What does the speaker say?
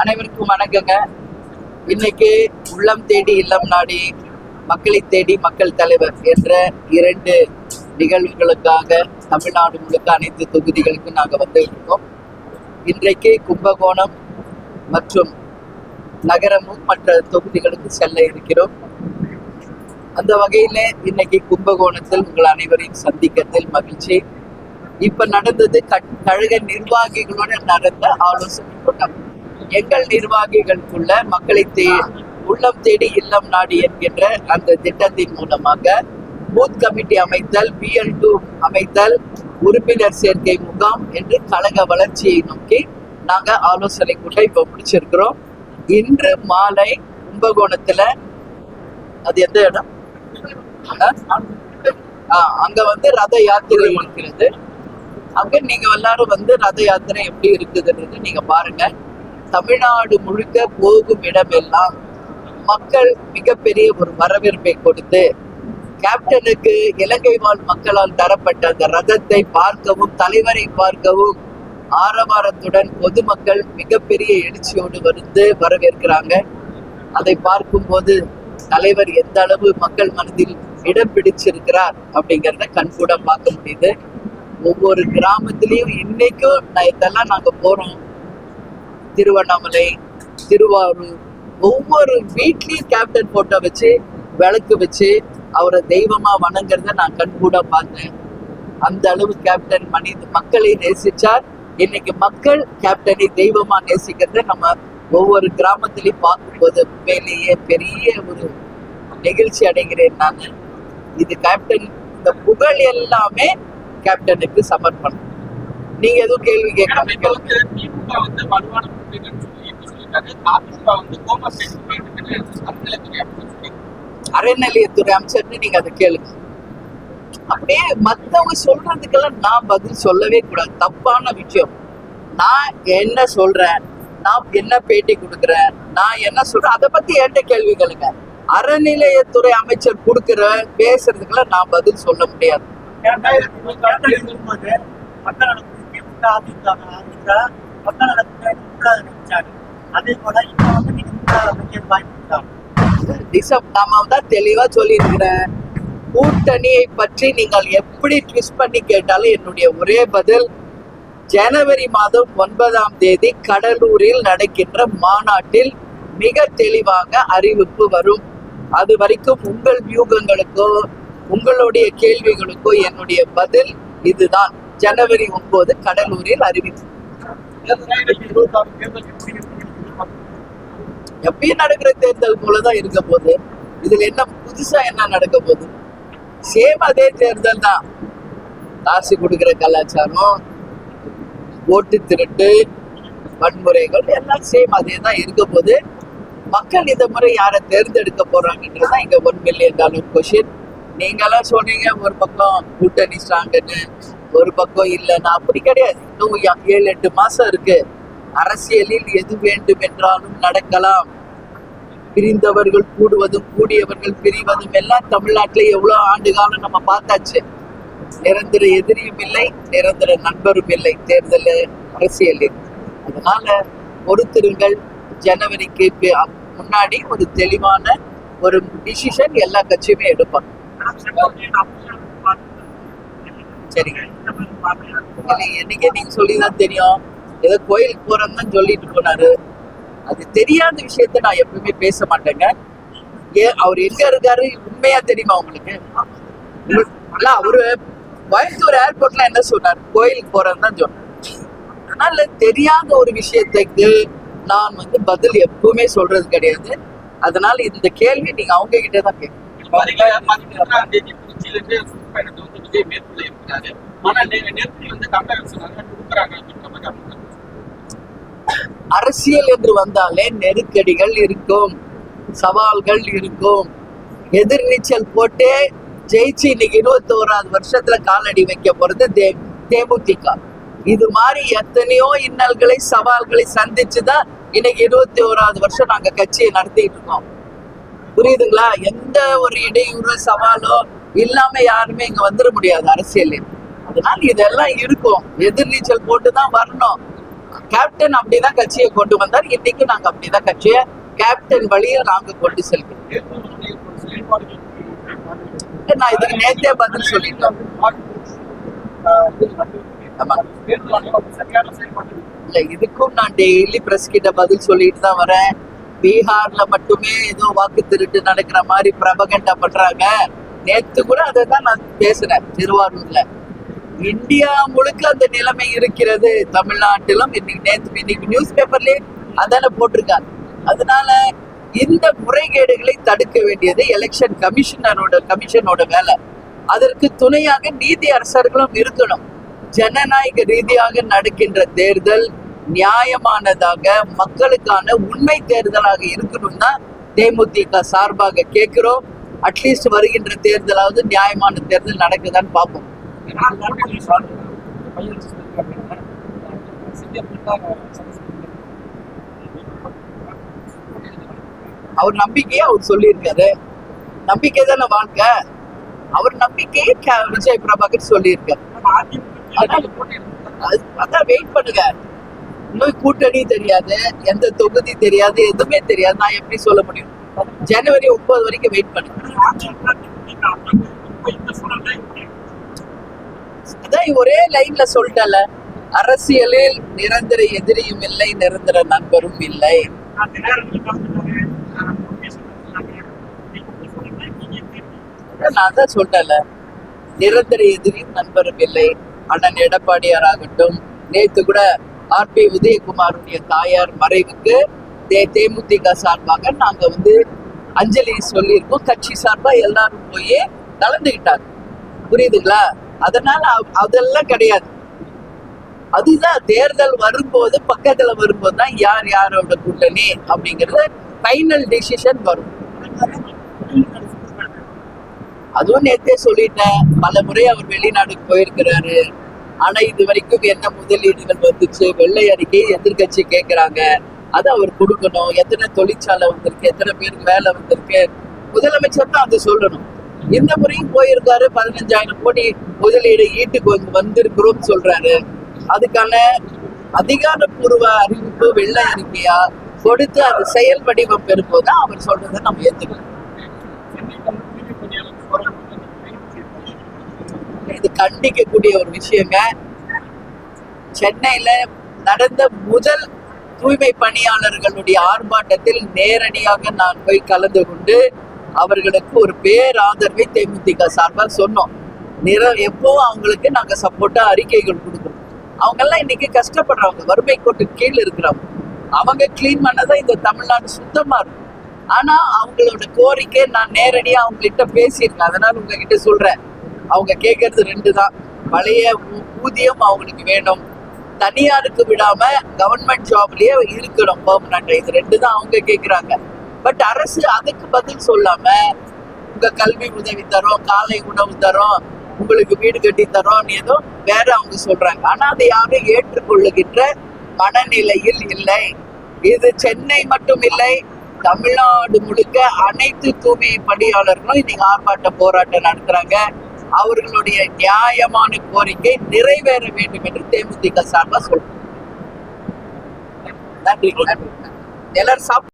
அனைவருக்கும் வணக்கங்க. இன்னைக்கு உள்ளம் தேடி இல்லம் நாடி மக்களை தேடி மக்கள் தலைவர் என்ற இரண்டு நிகழ்வுகளுக்காக தமிழ்நாடு முழுக்க அனைத்து தொகுதிகளுக்கும் நாங்கள் வந்து இருக்கோம் இன்றைக்கு கும்பகோணம் மற்றும் நகரமும் மற்ற தொகுதிகளுக்கு செல்ல இருக்கிறோம். அந்த வகையில இன்னைக்கு கும்பகோணத்தில் உங்கள் அனைவரையும் சந்திக்கத்தில் மகிழ்ச்சி. இப்ப நடந்தது கழக நிர்வாகிகளோட நடந்த ஆலோசனை கூட்டம். எங்கள் நிர்வாகிகளுக்குள்ள மக்களை தே உள்ளம் தேடி இல்லம் நாடி என்கின்ற அந்த திட்டத்தின் மூலமாக பூத் கமிட்டி அமைத்தல் பிஎல் டூ அமைத்தல் உறுப்பினர் சேர்க்கை முகாம் என்று கழக வளர்ச்சியை நோக்கி நாங்க ஆலோசனை கூட்டம் இப்ப முடிச்சிருக்கிறோம். இன்று மாலை கும்பகோணத்துல அது எந்த இடம்? அங்க வந்து ரத யாத்திரை இருக்கிறது அங்க நீங்க எல்லாரும் வந்து ரத யாத்திரை எப்படி இருக்குதுன்றது நீங்க பாருங்க. தமிழ்நாடு முழுக்க போகும் இடமெல்லாம் மக்கள் மிகப்பெரிய ஒரு வரவேற்பை கொடுத்து கேப்டனுக்கு இலங்கை வாழ் மக்களால் தரப்பட்ட அந்த ரதத்தை பார்க்கவும் தலைவரை பார்க்கவும் ஆரவாரத்துடன் பொதுமக்கள் மிகப்பெரிய எழுச்சியோடு வந்து வரவேற்கிறாங்க. அதை பார்க்கும்போது தலைவர் எந்த அளவு மக்கள் மனதில் இடம் பிடிச்சிருக்கிறார் அப்படிங்கிறத கண்கூட பார்க்க முடியுது. ஒவ்வொரு கிராமத்திலையும் இன்னைக்கும் நான் இதெல்லாம் நாங்க போறோம். திருவண்ணாமலை திருவாரூர் ஒவ்வொரு வீட்லயும் கேப்டன் போட்டோ வச்சு விளக்கு வச்சு அவரை தெய்வமா வணங்குறத நான் கண்கூட பார்த்தேன். அந்த அளவு கேப்டன் மனித மக்களை நேசிச்சார். இன்னைக்கு மக்கள் கேப்டனை தெய்வமா நேசிக்கிறத நம்ம ஒவ்வொரு கிராமத்திலையும் பார்க்கும்போது உண்மையிலேயே பெரிய ஒரு நெகிழ்ச்சி அடைகிறேன் நான். இது கேப்டன் இந்த புகழ் எல்லாமே கேப்டனுக்கு சமர்ப்பணம் நீங்க எதுவும் கேள்வி ஏன்னா இப்ப கேட்க வந்து திமுக வந்து வலுவான கூட்டணின்னு சொல்லி எப்படி சொல்லியிருக்காரு அதிமுக வந்து கோமர் சைடு போயிட்டு அறநிலைத்துறை அப்படின்னு சொல்லி அறநிலையத்துறை அமைச்சர்னு நீங்க அதை கேளுங்க. அப்படியே மத்தவங்க சொல்றதுக்கெல்லாம் நான் பதில் சொல்லவே கூடாது. தப்பான விஷயம். நான் என்ன சொல்றேன்? நான் என்ன பேட்டி கொடுக்குறேன்? நான் என்ன சொல்றேன்? அதை பத்தி என்கிட்ட கேள்வி கேளுங்க. அறநிலையத்துறை அமைச்சர் கொடுக்கிற பேசுறதுக்கெல்லாம் நான் பதில் சொல்ல முடியாது. இரண்டாயிரத்தி இருபத்தி ஆறு இருக்கும்போது மக்கள் நலத்துக்கு திமுக அதிமுக அதிமுக மக்கள் நலத்துக்கு திமுக நினைச்சாங்க அதே போல இப்ப வந்து நீங்க திமுக வைக்க வாய்ப்பு இருக்கா டிசப் நாம தான் தெளிவா சொல்லியிருக்கிறேன். கூட்டணியை பற்றி நீங்கள் எப்படி ட்விஸ்ட் பண்ணி கேட்டாலும் என்னுடைய ஒரே பதில் ஜனவரி மாதம் ஒன்பதாம் தேதி கடலூரில் நடக்கின்ற மாநாட்டில் மிக தெளிவாக அறிவிப்பு வரும். அது வரைக்கும் உங்கள் வியூகங்களுக்கோ உங்களுடைய கேள்விகளுக்கோ என்னுடைய பதில் இதுதான். ஜனவரி ஒன்பது கடலூரில் அறிவிப்பு. எப்பயும் நடக்கிற தேர்தல் போலதான் இருக்க போகுது. இதுல என்ன புதுசா என்ன நடக்க போகுது? சேம் அதே தேர்தல் தான். காசு கொடுக்கிற கலாச்சாரம் ஓட்டு திருட்டு வன்முறைகள் எல்லாம் சேம் அதே தான் இருக்க போது மக்கள் இந்த முறை யாரை தேர்ந்தெடுக்க போறாங்கன்றதுதான் இங்க ஒன் மில்லியன் டாலர் கொஷின் நீங்களாம் சொன்னீங்க ஒரு பக்கம் கூட்டணி ஸ்ட்ராங்குன்னு ஒரு பக்கம் இல்லைன்னா அப்படி கிடையாது. இன்னும் ஏழு எட்டு மாசம் இருக்கு. அரசியலில் எது வேண்டும் என்றாலும் நடக்கலாம். பிரிந்தவர்கள் கூடுவதும் கூடியவர்கள் பிரிவதும் எல்லாம் தமிழ்நாட்டில் எவ்வளவு ஆண்டு காலம் நம்ம பார்த்தாச்சு. நிரந்தர எதிரியும் இல்லை நிரந்தர நண்பரும் இல்லை தேர்தல் அரசியலில். அதனால பொறுத்திருங்கள். ஜனவரிக்கு முன்னாடி ஒரு தெளிவான ஒரு டிசிஷன் எல்லா கட்சியுமே எடுப்பாங்க. சரிங்க என்னைக்கே நீங்க சொல்லிதான் தெரியும். ஏதோ கோயிலுக்கு போறேன்னு தான் சொல்லிட்டு போனாரு. அது தெரியாத விஷயத்த நான் எப்பவுமே பேச மாட்டேங்க. ஏ அவர் எங்க இருக்காரு? உண்மையா தெரியுமா உங்களுக்கு? இல்ல அவரு கோயம்புத்தூர் ஏர்போர்ட்ல என்ன சொன்னார்? கோயிலுக்கு போறேன்னு தான் சொன்னார். அதனால தெரியாத ஒரு விஷயத்துக்கு நான் வந்து பதில் எப்பவுமே சொல்றது கிடையாது. அதனால இந்த கேள்வி நீங்க அவங்க கிட்ட தான் கேட்கணும். தேதி திருச்சியிலிருந்து வந்து விஜய் மேற்கொள்ள இருக்கிறாரு. ஆனா வந்து தமிழக கொடுக்குறாங்க அப்படின்ற அரசியல் என்று வந்தாலே நெருக்கடிகள் இருக்கும் சவால்கள் இருக்கும். எதிர்நீச்சல் போட்டே ஜெயிச்சு இன்னைக்கு இருபத்தி ஓராது வருஷத்துல காலடி வைக்க போறது தே தேமுதிக. இது மாதிரி எத்தனையோ இன்னல்களை சவால்களை சந்திச்சுதான் இன்னைக்கு இருபத்தி ஓராவது வருஷம் நாங்க கட்சியை நடத்திட்டு இருக்கோம். புரியுதுங்களா? எந்த ஒரு இடையூறு சவாலோ இல்லாம யாருமே இங்க வந்துட முடியாது அரசியல் அதனால இதெல்லாம் இருக்கும். எதிர்நீச்சல் போட்டுதான் வரணும். கேப்டன் அப்படிதான் கட்சியை கொண்டு வந்தார். இன்னைக்கு நாங்க அப்படிதான் கட்சியை கேப்டன் வழியில் நாங்க கொண்டு செல்கிறோம். நான் இதுக்கு நேத்தே பதில் சொல்லிட்டேன். இல்ல இதுக்கும் நான் டெய்லி பிரஸ் கிட்ட பதில் சொல்லிட்டு தான் வரேன். பீகார்ல மட்டுமே ஏதோ வாக்கு திருட்டு நடக்கிற மாதிரி பிரபகண்டா பண்றாங்க. நேத்து கூட அதை தான் நான் பேசுறேன் திருவாரூர்ல. இந்தியா முழுக்க அந்த நிலைமை இருக்கிறது. தமிழ்நாட்டிலும் இன்னைக்கு நேத்து இன்னைக்கு நியூஸ் பேப்பர்லயே அதான போட்டிருக்காங்க. அதனால இந்த முறைகேடுகளை தடுக்க வேண்டியது எலெக்ஷன் கமிஷனரோட கமிஷனோட வேலை. அதற்கு துணையாக நீதி அரசர்களும் இருக்கணும். ஜனநாயக ரீதியாக நடக்கின்ற தேர்தல் நியாயமானதாக மக்களுக்கான உண்மை தேர்தலாக இருக்கணும் தான் தேமுதிக சார்பாக கேட்கிறோம். அட்லீஸ்ட் வருகின்ற தேர்தலாவது நியாயமான தேர்தல் நடக்குதான்னு பார்ப்போம். அவர் நம்பிக்கையை அவர் சொல்லியிருக்காரு. நம்பிக்கை தானே வாழ்க்கை? அவர் நம்பிக்கையை விஜய் பிரபாகர் சொல்லியிருக்காரு. அதான் வெயிட் பண்ணுங்க. இன்னும் கூட்டணி தெரியாது எந்த தொகுதி தெரியாது எதுவுமே தெரியாது. நான் எப்படி சொல்ல முடியும்? ஜனவரி ஒன்பது வரைக்கும் வெயிட் பண்ணுங்க அதான் ஒரே லைன்ல சொல்லிட்டல. அரசியலில் நிரந்தர எதிரியும் இல்லை நிரந்தர நண்பரும் இல்லை. நான் தான் சொல்லிட்டல. நிரந்தர எதிரியும் நண்பரும் இல்லை. அண்ணன் எடப்பாடியார் ஆகட்டும். நேத்து கூட ஆர்பி உதயகுமாருடைய தாயார் மறைவுக்கு தே தேமுதிக சார்பாக நாங்க வந்து அஞ்சலி சொல்லியிருக்கோம். கட்சி சார்பா எல்லாரும் போய் கலந்துகிட்டாங்க. புரியுதுங்களா? அதனால அதெல்லாம் கிடையாது. அதுதான் தேர்தல் வரும்போது பக்கத்துல வரும்போது தான் யார் யாரோட கூட்டணி அப்படிங்கிறது ஃபைனல் டிசிஷன் வரும். அதுவும் நேத்தே சொல்லிட்டேன். பல முறை அவர் வெளிநாட்டுக்கு போயிருக்கிறாரு. ஆனா இது வரைக்கும் என்ன முதலீடுகள் வந்துச்சு? வெள்ளை அறிக்கை எதிர்க்கட்சி கேட்கறாங்க அதை அவர் கொடுக்கணும். எத்தனை தொழிற்சாலை வந்திருக்கு? எத்தனை பேருக்கு வேலை வந்திருக்கு? முதலமைச்சர் தான் அதை சொல்லணும். இந்த முறையும் போயிருக்காரு. பதினஞ்சாயிரம் கோடி முதலீடு ஈட்டுக்கு வந்து வந்திருக்கிறோம் சொல்றாரு. அதுக்கான அதிகாரப்பூர்வ அறிவிப்பு வெள்ளை அறிக்கையா கொடுத்து அது செயல் வடிவம் பெறும்போது தான் அவர் சொல்றதை நம்ம ஏத்துக்கணும். இது கண்டிக்கக்கூடிய ஒரு விஷயங்க. சென்னையில நடந்த முதல் தூய்மை பணியாளர்களுடைய ஆர்ப்பாட்டத்தில் நேரடியாக நான் போய் கலந்து கொண்டு அவர்களுக்கு ஒரு பேராதரவை தேமுதிக சார்பாக சொன்னோம். நிற எப்பவும் அவங்களுக்கு நாங்க சப்போர்ட்டா அறிக்கைகள் கொடுக்குறோம் அவங்க எல்லாம் இன்னைக்கு கஷ்டப்படுறவங்க வறுமை கோட்டு கீழே இருக்கிறவங்க. அவங்க க்ளீன் பண்ணதான் இந்த தமிழ்நாடு சுத்தமா இருக்கும். ஆனா அவங்களோட கோரிக்கை நான் நேரடியா அவங்க கிட்ட பேசியிருக்கேன். அதனால உங்ககிட்ட சொல்றேன். அவங்க கேட்கறது ரெண்டு தான் பழைய ஊ- ஊதியம் அவங்களுக்கு வேணும். தனியாருக்கு விடாம கவர்மெண்ட் ஜாப்லயே இருக்கணும் பெர்மனண்ட் இது ரெண்டு தான் அவங்க கேக்குறாங்க. பட் அரசு அதுக்கு பதில் சொல்லாம உங்க கல்வி உதவி தரோம் காலை உணவு தரோம் உங்களுக்கு வீடு கட்டி தரோம் ஏதோ வேற அவங்க சொல்றாங்க. ஆனா அதை யாரும் ஏற்றுக்கொள்ளுகின்ற மனநிலையில் இல்லை. இது சென்னை மட்டும் இல்லை தமிழ்நாடு முழுக்க அனைத்து தூய்மை பணியாளர்களும் இன்னைக்கு ஆர்ப்பாட்ட போராட்டம் நடத்துறாங்க. அவர்களுடைய நியாயமான கோரிக்கை நிறைவேற வேண்டும் என்று தேமுதிக சார்பாக சொல்றோம். நன்றி. நன்றி. எல்லாரும் சாப்பிட்டு